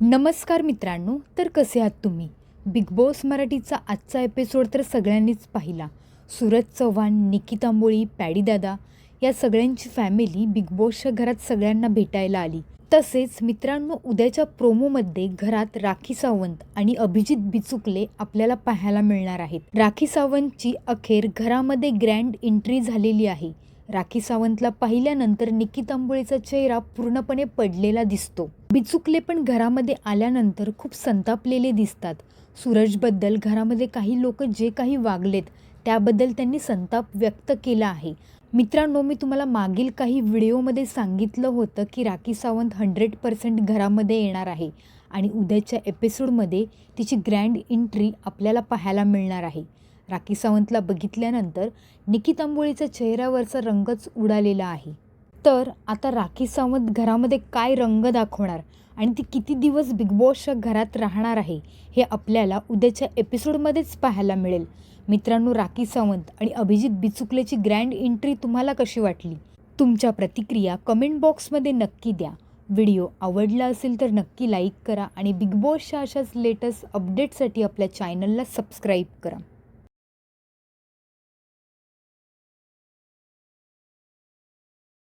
नमस्कार मित्रांनो तर कसे आहात तुम्ही? बिग बॉस मराठीचा आजचा एपिसोड तर सगळ्यांनीच पाहिला. सूरज चव्हाण निकी तांबोळी पॅडीदादा या सगळ्यांची फॅमिली बिग बॉसच्या घरात सगळ्यांना भेटायला आली. तसेच मित्रांनो उद्याच्या प्रोमोमध्ये घरात राखी सावंत आणि अभिजित बिचुकले आपल्याला पाहायला मिळणार आहेत. राखी सावंतची अखेर घरामध्ये ग्रँड एंट्री झालेली आहे. राखी सावंतला पाहिल्यानंतर निकी तांबोळीचा चेहरा पूर्णपणे पडलेला दिसतो. बिचुकले पण घरामध्ये आल्यानंतर खूप संतापलेले दिसतात. सूरजबद्दल घरामध्ये काही लोक जे काही वागलेत त्याबद्दल त्यांनी संताप व्यक्त केला आहे. मित्रांनो मी तुम्हाला मागील काही व्हिडिओमध्ये सांगितलं होतं की राखी सावंत हंड्रेड पर्सेंट घरामध्ये येणार आहे आणि उद्याच्या एपिसोडमध्ये तिची ग्रँड एंट्री आपल्याला पाहायला मिळणार आहे. राखी सावंतला बघितल्यानंतर निकित तांबोळीचा चेहऱ्यावरचा रंगच उडालेला आहे. तर आता राखी सावंत घरामध्ये काय रंग दाखवणार आणि ती किती दिवस बिग बॉसच्या घरात राहणार आहे हे आपल्याला उद्याच्या एपिसोडमध्येच पाहायला मिळेल. मित्रांनो राखी सावंत आणि अभिजित बिचुकलेची ग्रँड एंट्री तुम्हाला कशी वाटली? तुमच्या प्रतिक्रिया कमेंट बॉक्समध्ये नक्की द्या. व्हिडिओ आवडला असेल तर नक्की लाईक करा आणि बिग बॉसच्या अशाच लेटेस्ट अपडेटसाठी आपल्या चॅनलला सबस्क्राईब करा.